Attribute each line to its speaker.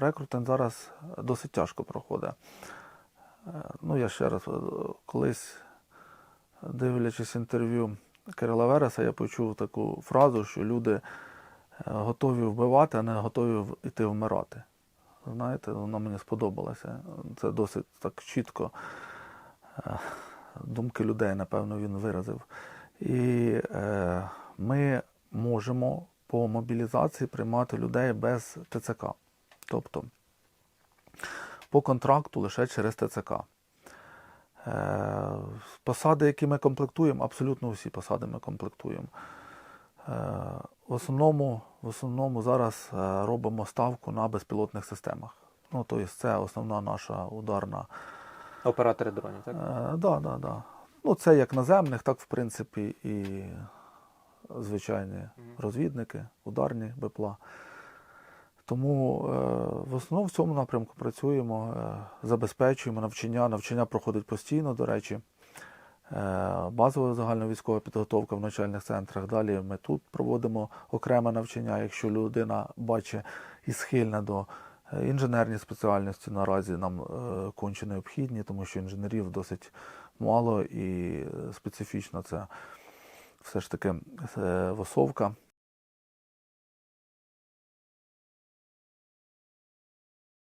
Speaker 1: рекрутинг зараз досить тяжко проходить. Е, Ну, я ще раз, е, колись, дивлячись інтерв'ю Кирила Вереса, я почув таку фразу, що люди е, готові вбивати, а не готові йти вмирати. Знаєте, воно мені сподобалося. Це досить так чітко думки людей, напевно, він виразив. І е, ми можемо по мобілізації приймати людей без ТЦК. Тобто по контракту лише через ТЦК. Е, Посади, які ми комплектуємо, абсолютно всі посади ми комплектуємо. Е, В основному, в основному зараз е, робимо ставку на безпілотних системах. Ну, тобто це основна наша ударна.
Speaker 2: Оператори дронів, так?
Speaker 1: Да, да, да. Ну, це як наземних, так в принципі і звичайні розвідники, ударні БПЛА. Тому е, в основному в цьому напрямку працюємо, е, забезпечуємо навчання. Навчання проходить постійно, до речі. Е, базова загальновійськова підготовка в навчальних центрах. Далі ми тут проводимо окреме навчання, якщо людина бачить і схильна до інженерні спеціальності наразі нам конче необхідні, тому що інженерів досить мало і специфічно це все ж таки восовка.